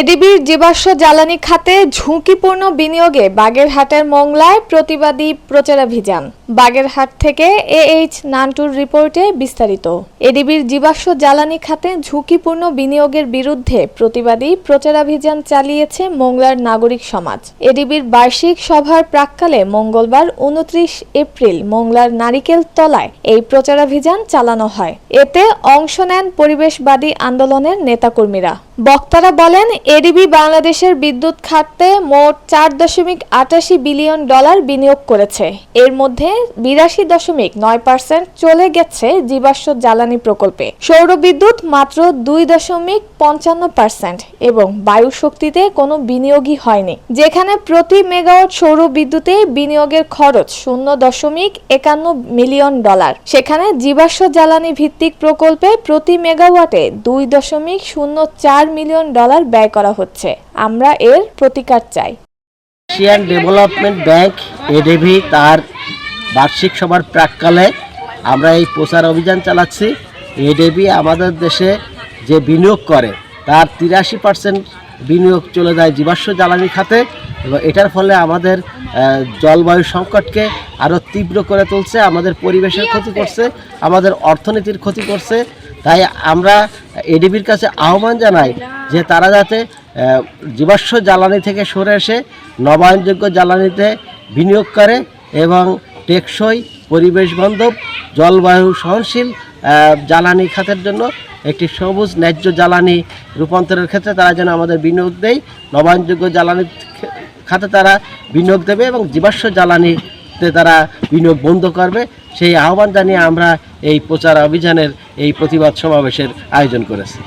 এডিবির জীবাশ্ম জ্বালানি খাতে ঝুঁকিপূর্ণ বিনিয়োগে বাগেরহাটের মোংলায় প্রতিবাদী প্রচারাভিযান। বাগেরহাট থেকে এএইচ নান্টুর রিপোর্টে বিস্তারিত। এডিবির জীবাশ্ম জ্বালানি খাতে ঝুঁকিপূর্ণ বিনিয়োগের বিরুদ্ধে প্রতিবাদী প্রচারাভিযান চালিয়েছে মোংলার নাগরিক সমাজ। এডিবির বার্ষিক সভার প্রাক্কালে মঙ্গলবার উনত্রিশ এপ্রিল মোংলার নারিকেল তলায় এই প্রচারাভিযান চালানো হয়। এতে অংশ নেন পরিবেশবাদী আন্দোলনের নেতাকর্মীরা। বক্তারা বলেন এডিবি বাংলাদেশের বিদ্যুৎ খাতে মোট চার দশমিক আটাশি বিলিয়ন ডলার বিনিয়োগ করেছে। এর মধ্যে বিরাশি দশমিক নয় পার্সেন্ট চলে গেছে জীবাশ্ম জ্বালানি প্রকল্পে। সৌর বিদ্যুৎ মাত্র দুই দশমিক পঞ্চান্ন পার্সেন্ট এবং বায়ু শক্তিতে কোনো বিনিয়োগই হয়নি। যেখানে প্রতি মেগাওয়াট সৌর বিদ্যুতে বিনিয়োগের খরচ শূন্য দশমিক একান্ন মিলিয়ন ডলার। সেখানে জীবাশ্ম জ্বালানি ভিত্তিক প্রকল্পে প্রতি মেগাওয়াটে দুই দশমিক শূন্য চার মিলিয়ন ডলার ব্যয় করা হচ্ছে। আমরা এর প্রতিকার চাই। এশিয়ান ডেভেলপমেন্ট ব্যাংক এডিবি তার বার্ষিক সভার প্রাককালে আমরা এই প্রচার অভিযান চালাচ্ছি। এডিবি আমাদের দেশে যে বিনিয়োগ করে, তার তিরাশি পার্সেন্ট বিনিয়োগ চলে যায় জীবাশ্ম জ্বালানি খাতে এবং এটার ফলে আমাদের জলবায়ু সংকটকে আরও তীব্র করে তুলছে, আমাদের পরিবেশের ক্ষতি করছে, আমাদের অর্থনীতির ক্ষতি করছে। তাই আমরা এডিবির কাছে আহ্বান জানাই যে তারা যাতে জীবাশ্ম জ্বালানি থেকে সরে এসে নবায়নযোগ্য জ্বালানিতে বিনিয়োগ করে এবং টেকসই পরিবেশ বান্ধব, জলবায়ু সহনশীল জ্বালানি খাতের জন্য একটি সবুজ ন্যায্য জ্বালানি রূপান্তরের ক্ষেত্রে তারা যেন আমাদের বিনিয়োগ দেয়। নবায়নযোগ্য জ্বালানি খাতে তারা বিনিয়োগ দেবে এবং জীবাশ্ম জ্বালানিতে তারা বিনিয়োগ বন্ধ করবে। সেই আহ্বান জানিয়ে আমরা এই প্রচার অভিযানের এই প্রতিবাদ সমাবেশের আয়োজন করেছি।